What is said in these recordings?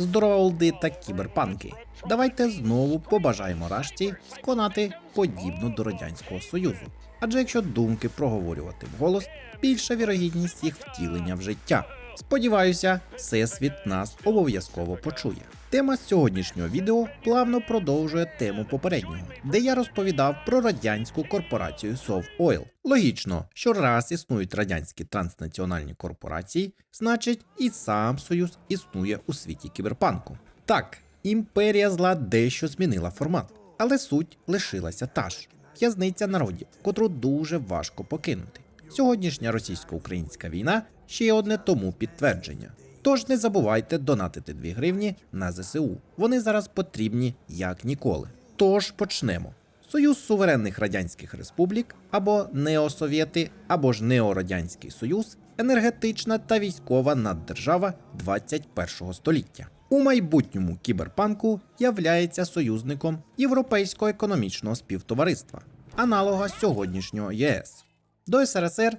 здорова олди та кіберпанки. Давайте знову побажаємо Рашті сконати подібно до Радянського Союзу. Адже якщо думки проговорювати вголос, більша вірогідність їх втілення в життя. Сподіваюся, всесвіт нас обов'язково почує. Тема сьогоднішнього відео плавно продовжує тему попереднього, де я розповідав про радянську корпорацію Совойл. Логічно, що раз існують радянські транснаціональні корпорації, значить і сам союз існує у світі кіберпанку. Так, імперія зла дещо змінила формат, але суть лишилася та ж в'язниця народів, котру дуже важко покинути. Сьогоднішня російсько-українська війна ще одне тому підтвердження. Тож не забувайте донатити 2 гривні на ЗСУ. Вони зараз потрібні як ніколи. Тож почнемо. Союз суверенних радянських республік або Неосовєти, або ж Неорадянський Союз енергетична та військова наддержава 21 століття. У майбутньому кіберпанку являється союзником Європейського економічного співтовариства, аналога сьогоднішнього ЄС. До СРСР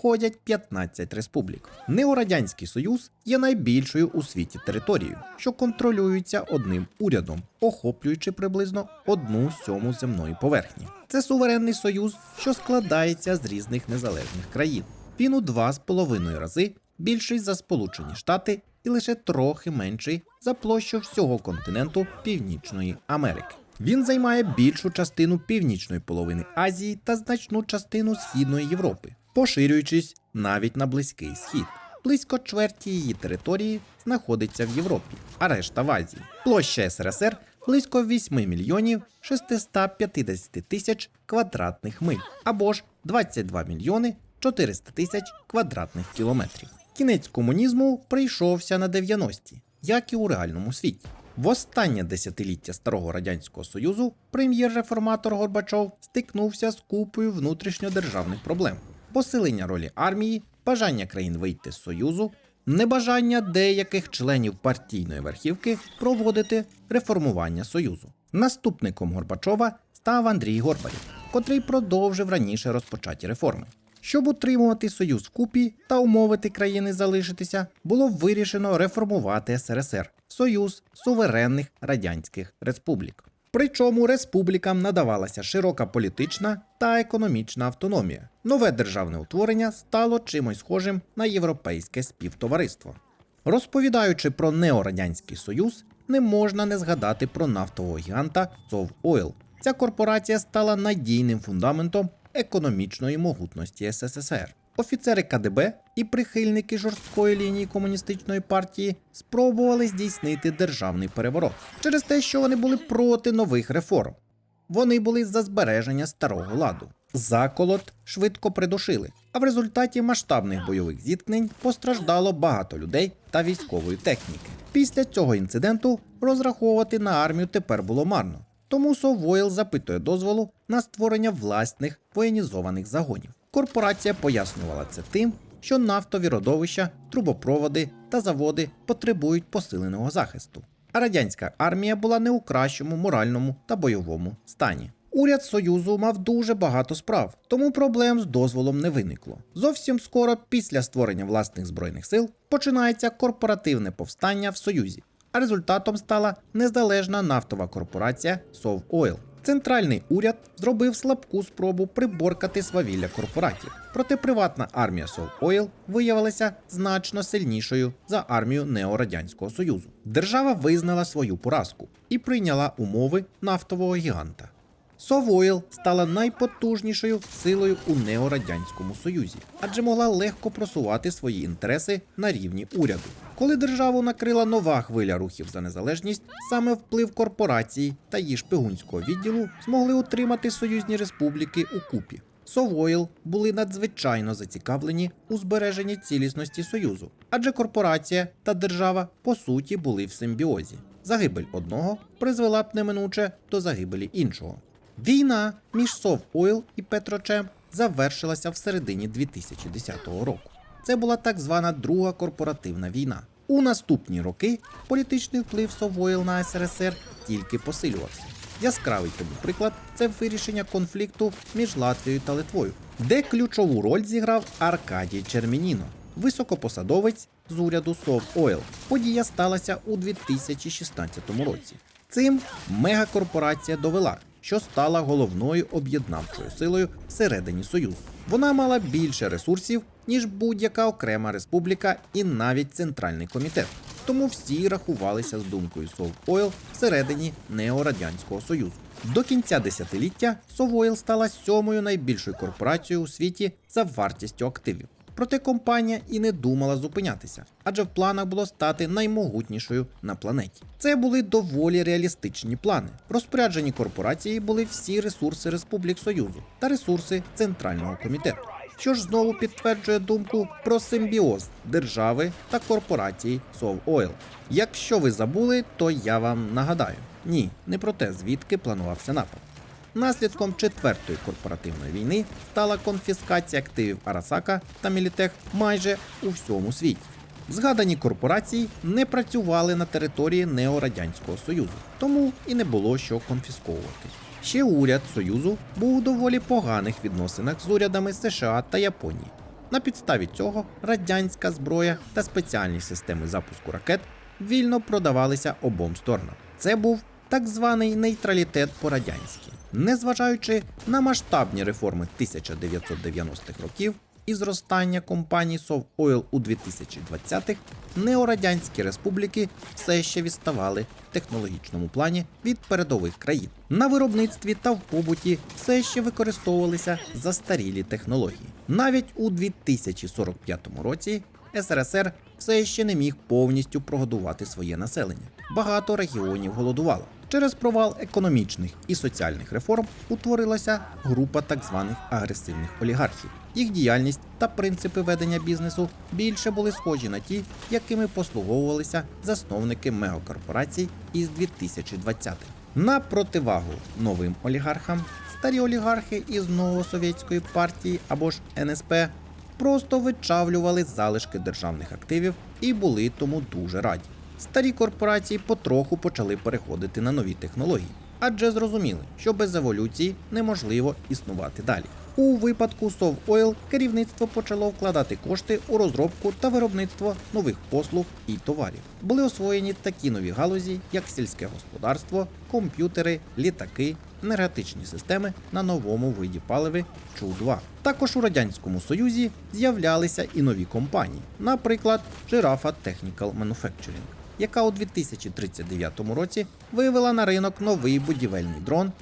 входять 15 республік. Неорадянський Союз є найбільшою у світі територією, що контролюється одним урядом, охоплюючи приблизно одну сьому земної поверхні. Це суверенний союз, що складається з різних незалежних країн. Він у два з половиною рази більший за Сполучені Штати і лише трохи менший за площу всього континенту Північної Америки. Він займає більшу частину північної половини Азії та значну частину Східної Європи, поширюючись навіть на Близький Схід. Близько чверті її території знаходиться в Європі, а решта в Азії. Площа СРСР близько 8 мільйонів 650 тисяч квадратних миль, або ж 22 мільйони 400 тисяч квадратних кілометрів. Кінець комунізму прийшовся на 90-ті, як і у реальному світі. В останнє десятиліття старого радянського союзу прем'єр-реформатор Горбачов стикнувся з купою внутрішньодержавних проблем: посилення ролі армії, бажання країн вийти з союзу, небажання деяких членів партійної верхівки проводити реформування союзу. Наступником Горбачова став Андрій Горбарів, котрий продовжив раніше розпочаті реформи. Щоб утримувати союз вкупі та умовити країни залишитися, було вирішено реформувати СРСР Союз суверенних радянських республік. Причому республікам надавалася широка політична та економічна автономія. Нове державне утворення стало чимось схожим на європейське співтовариство. Розповідаючи про неорадянський союз, не можна не згадати про нафтового гіганта Совойл. Ця корпорація стала надійним фундаментом економічної могутності СССР. Офіцери КДБ і прихильники жорсткої лінії комуністичної партії спробували здійснити державний переворот через те, що вони були проти нових реформ. Вони були за збереження старого ладу. Заколот швидко придушили, а в результаті масштабних бойових зіткнень постраждало багато людей та військової техніки. Після цього інциденту розраховувати на армію тепер було марно. Тому Совойл запитує дозволу на створення власних воєнізованих загонів. Корпорація пояснювала це тим, що нафтові родовища, трубопроводи та заводи потребують посиленого захисту. А радянська армія була не у кращому моральному та бойовому стані. Уряд Союзу мав дуже багато справ, тому проблем з дозволом не виникло. Зовсім скоро після створення власних збройних сил починається корпоративне повстання в Союзі, а результатом стала незалежна нафтова корпорація Совойл. Центральний уряд зробив слабку спробу приборкати свавілля корпоратів. Проте приватна армія Совойл виявилася значно сильнішою за армію Неорадянського Союзу. Держава визнала свою поразку і прийняла умови нафтового гіганта. Совойл стала найпотужнішою силою у неорадянському союзі, адже могла легко просувати свої інтереси на рівні уряду. Коли державу накрила нова хвиля рухів за незалежність, саме вплив корпорації та її шпигунського відділу змогли утримати союзні республіки у купі. Совойл були надзвичайно зацікавлені у збереженні цілісності союзу, адже корпорація та держава по суті були в симбіозі. Загибель одного призвела б неминуче до загибелі іншого. Війна між Совойл і Петрочем завершилася в середині 2010 року. Це була так звана Друга корпоративна війна. У наступні роки політичний вплив Совойл на СРСР тільки посилювався. Яскравий тому приклад це вирішення конфлікту між Латвією та Литвою, де ключову роль зіграв Аркадій Чермініно. високопосадовець з уряду Совойл. Подія сталася у 2016 році. Цим мегакорпорація довела, що стала головною об'єднавчою силою всередині Союзу. Вона мала більше ресурсів, ніж будь-яка окрема республіка і навіть центральний комітет. Тому всі рахувалися з думкою Совойл всередині неорадянського союзу. До кінця десятиліття Совойл стала сьомою найбільшою корпорацією у світі за вартістю активів. Проте компанія і не думала зупинятися, адже в планах було стати наймогутнішою на планеті. Це були доволі реалістичні плани. В розпорядженні корпорації були всі ресурси Республік Союзу та ресурси Центрального комітету, що ж знову підтверджує думку про симбіоз держави та корпорації Совойл. Якщо ви забули, то я вам нагадаю: ні, не про те, звідки планувався напад. Наслідком четвертої корпоративної війни стала конфіскація активів Арасака та Мілітех майже у всьому світі. Згадані корпорації не працювали на території Неорадянського Союзу, тому і не було що конфісковувати. Ще уряд Союзу був у доволі поганих відносинах з урядами США та Японії. На підставі цього радянська зброя та спеціальні системи запуску ракет вільно продавалися обом сторонам. Це був так званий нейтралітет по-радянськи. Незважаючи на масштабні реформи 1990-х років і зростання компаній Совойл у 2020-х, неорадянські республіки все ще відставали в технологічному плані від передових країн. На виробництві та в побуті все ще використовувалися застарілі технології. Навіть у 2045 році СРСР все ще не міг повністю прогодувати своє населення. Багато регіонів голодувало. Через провал економічних і соціальних реформ утворилася група так званих агресивних олігархів. Їх діяльність та принципи ведення бізнесу більше були схожі на ті, якими послуговувалися засновники мегакорпорацій із 2020-х. На противагу новим олігархам старі олігархи із новосовєтської партії або ж НСП просто вичавлювали залишки державних активів і були тому дуже раді. Старі корпорації потроху почали переходити на нові технології, адже зрозуміли, що без еволюції неможливо існувати далі. У випадку Совойл керівництво почало вкладати кошти у розробку та виробництво нових послуг і товарів. Були освоєні такі нові галузі, як сільське господарство, комп'ютери, літаки, енергетичні системи на новому виді паливи Чу-2. Також у радянському союзі з'являлися і нові компанії, наприклад, Giraffa Technical Manufacturing яка у 2039 році вивела на ринок новий будівельний дрон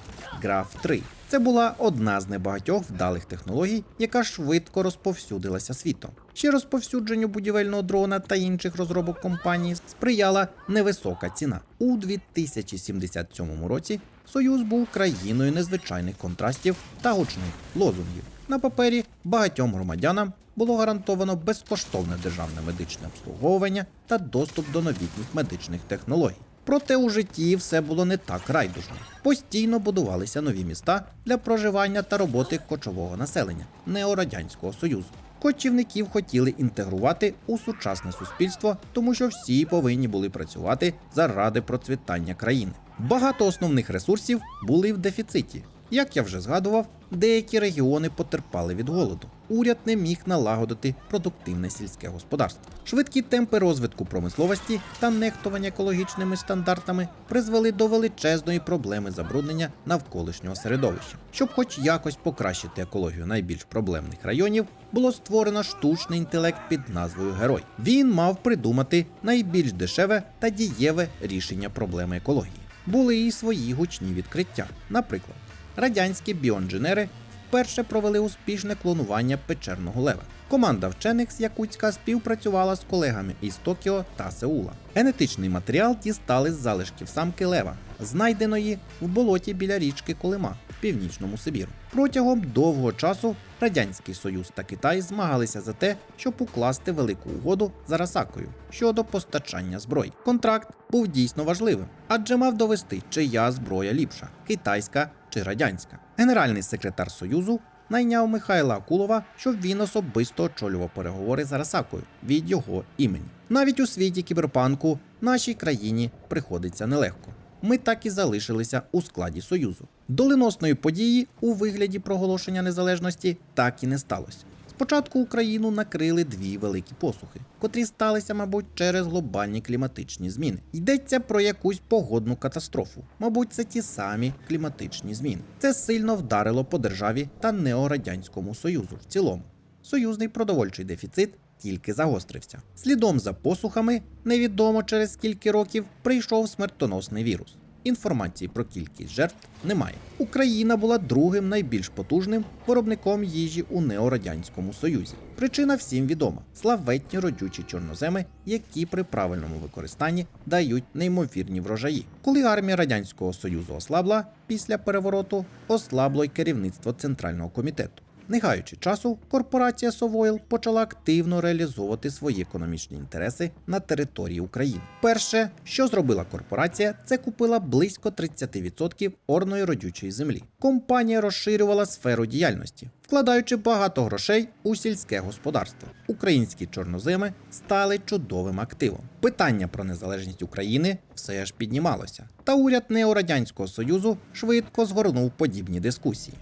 Graph 3. Це була одна з небагатьох вдалих технологій, яка швидко розповсюдилася світом. Ще розповсюдженню будівельного дрона та інших розробок компанії сприяла невисока ціна. У 2077 році Союз був країною незвичайних контрастів та гучних лозунгів. На папері багатьом громадянам було гарантовано безкоштовне державне медичне обслуговування та доступ до новітніх медичних технологій. Проте у житті все було не так райдужно. Постійно будувалися нові міста для проживання та роботи кочового населення неорадянського союзу. Кочівників хотіли інтегрувати у сучасне суспільство, тому що всі повинні були працювати заради процвітання країни. Багато основних ресурсів були в дефіциті. Як я вже згадував, деякі регіони потерпали від голоду. Уряд не міг налагодити продуктивне сільське господарство. Швидкі темпи розвитку промисловості та нехтування екологічними стандартами призвели до величезної проблеми забруднення навколишнього середовища. Щоб хоч якось покращити екологію найбільш проблемних районів, було створено штучний інтелект під назвою Герой. Він мав придумати найбільш дешеве та дієве рішення проблеми екології. Були і свої гучні відкриття. Наприклад, радянські біоінженери вперше провели успішне клонування печерного лева. Команда вчених з Якутська співпрацювала з колегами із Токіо та Сеула. Генетичний матеріал дістали з залишків самки лева, знайденої в болоті біля річки Колима північному Сибіру. Протягом довгого часу Радянський Союз та Китай змагалися за те, щоб укласти велику угоду з Арасакою щодо постачання зброї. Контракт був дійсно важливим, адже мав довести, чия зброя ліпша китайська чи радянська. Генеральний секретар Союзу найняв Михайла Акулова, щоб він особисто очолював переговори з Арасакою від його імені. Навіть у світі кіберпанку нашій країні приходиться нелегко. Ми так і залишилися у складі Союзу. Доленосної події у вигляді проголошення незалежності так і не сталося. Спочатку Україну накрили дві великі посухи, котрі сталися, мабуть, через глобальні кліматичні зміни. Йдеться про якусь погодну катастрофу. Мабуть, це ті самі кліматичні зміни. Це сильно вдарило по державі та неорадянському союзу в цілому. Союзний продовольчий дефіцит тільки загострився. Слідом за посухами, невідомо через скільки років, прийшов смертоносний вірус. Інформації про кількість жертв немає. Україна була другим найбільш потужним виробником їжі у неорадянському союзі. Причина всім відома: славетні родючі чорноземи, які при правильному використанні дають неймовірні врожаї. Коли армія радянського союзу ослабла після перевороту, ослабло й керівництво центрального комітету. Не гаючи часу, корпорація Совойл почала активно реалізовувати свої економічні інтереси на території України. Перше, що зробила корпорація, це купила близько 30% орної родючої землі. Компанія розширювала сферу діяльності, вкладаючи багато грошей у сільське господарство. Українські чорноземи стали чудовим активом. Питання про незалежність України все ж піднімалося, та уряд неорадянського союзу швидко згорнув подібні дискусії.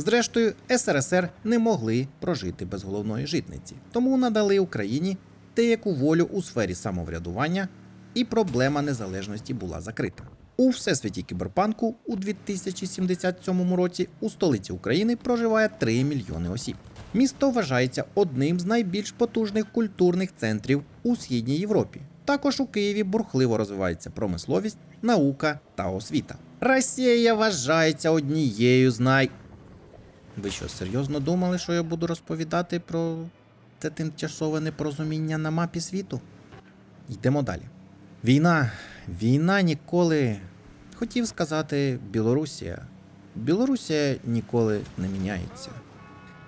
Зрештою, СРСР не могли прожити без головної житниці, тому надали Україні деяку волю у сфері самоврядування, і проблема незалежності була закрита. У всесвіті кіберпанку у 2077 році у столиці України проживає 3 мільйони осіб. Місто вважається одним з найбільш потужних культурних центрів у східній Європі. Також у Києві бурхливо розвивається промисловість, наука та освіта. Росія вважається однією з най. Ви що, серйозно думали, що я буду розповідати про це тимчасове непорозуміння на мапі світу? Йдемо далі. Війна. Війна ніколи. Хотів сказати Білорусія. Білорусія ніколи не міняється.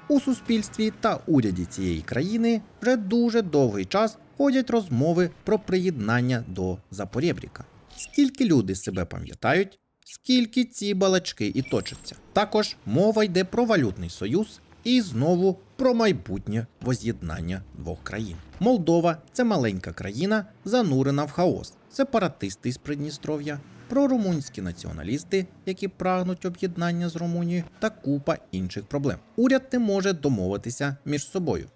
У суспільстві та уряді цієї країни вже дуже довгий час ходять розмови про приєднання до Запорєбріка. Скільки люди себе пам'ятають, скільки ці балачки і точаться. Також мова йде про валютний союз і знову про майбутнє воз'єднання двох країн. Молдова це маленька країна, занурена в хаос. Сепаратисти з Придністров'я, прорумунські націоналісти, які прагнуть об'єднання з Румунією, та купа інших проблем. Уряд не може домовитися між собою.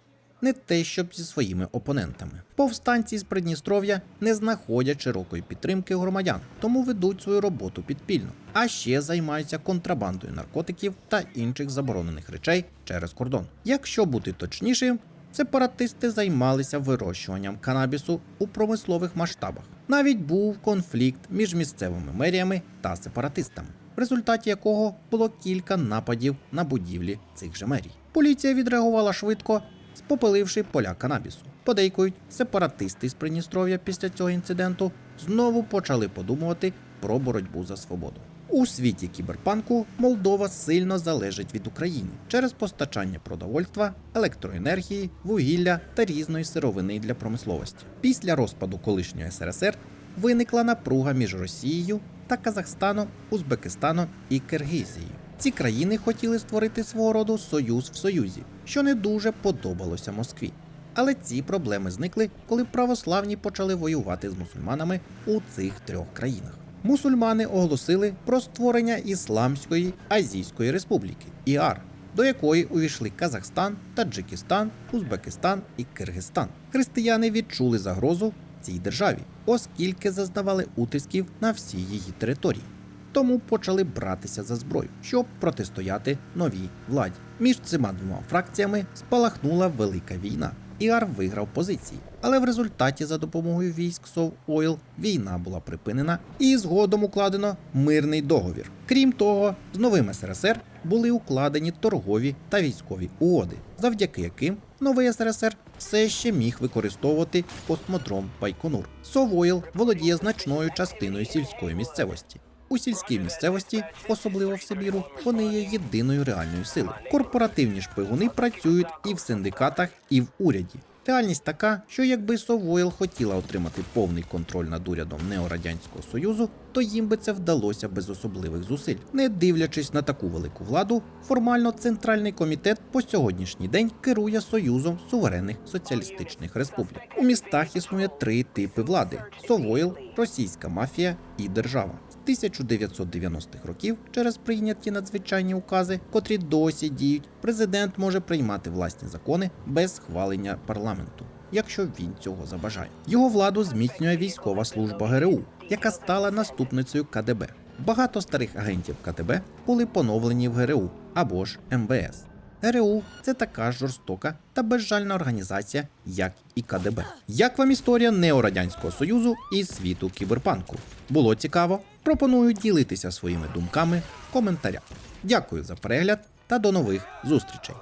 Не те, щоб зі своїми опонентами. Повстанці з Придністров'я не знаходять широкої підтримки громадян, тому ведуть свою роботу підпільно, а ще займаються контрабандою наркотиків та інших заборонених речей через кордон. Якщо бути точнішим, сепаратисти займалися вирощуванням канабісу у промислових масштабах. Навіть був конфлікт між місцевими меріями та сепаратистами, в результаті якого було кілька нападів на будівлі цих же мерій. Поліція відреагувала швидко спопиливши поля канабісу. Подейкують, сепаратисти з Придністров'я після цього інциденту знову почали подумувати про боротьбу за свободу. У світі кіберпанку Молдова сильно залежить від України через постачання продовольства, електроенергії, вугілля та різної сировини для промисловості. Після розпаду колишньої СРСР виникла напруга між Росією та Казахстаном, Узбекистаном і Киргизією. Ці країни хотіли створити свого роду союз в союзі, що не дуже подобалося Москві. Але ці проблеми зникли, коли православні почали воювати з мусульманами у цих трьох країнах. Мусульмани оголосили про створення Ісламської Азійської Республіки ІАР, до якої увійшли Казахстан, Таджикистан, Узбекистан і Киргизстан. Християни відчули загрозу цій державі, оскільки зазнавали утисків на всій її території тому почали братися за зброю, щоб протистояти новій владі. Між цими двома фракціями спалахнула велика війна. Іар виграв позиції, але в результаті за допомогою військ Сов Ойл війна була припинена і згодом укладено мирний договір. Крім того, з новим СРСР були укладені торгові та військові угоди, завдяки яким новий СРСР все ще міг використовувати космодром Байконур. Совойл володіє значною частиною сільської місцевості. У сільській місцевості, особливо в Сибіру, вони є єдиною реальною силою. Корпоративні шпигуни працюють і в синдикатах, і в уряді. Реальність така, що якби Совойл хотіла отримати повний контроль над урядом неорадянського союзу, то їм би це вдалося без особливих зусиль. Не дивлячись на таку велику владу, формально центральний комітет по сьогоднішній день керує союзом суверенних соціалістичних республік. У містах існує три типи влади: Совойл, російська мафія і держава. З 1990-х років через прийняті надзвичайні укази, котрі досі діють, президент може приймати власні закони без схвалення парламенту. Якщо він цього забажає, його владу зміцнює військова служба ГРУ, яка стала наступницею КДБ. Багато старих агентів КДБ були поновлені в ГРУ або ж МВС. ГРУ це така ж жорстока та безжальна організація, як і КДБ. Як вам історія неорадянського союзу і світу кіберпанку? Було цікаво? Пропоную ділитися своїми думками в коментарях. Дякую за перегляд та до нових зустрічей!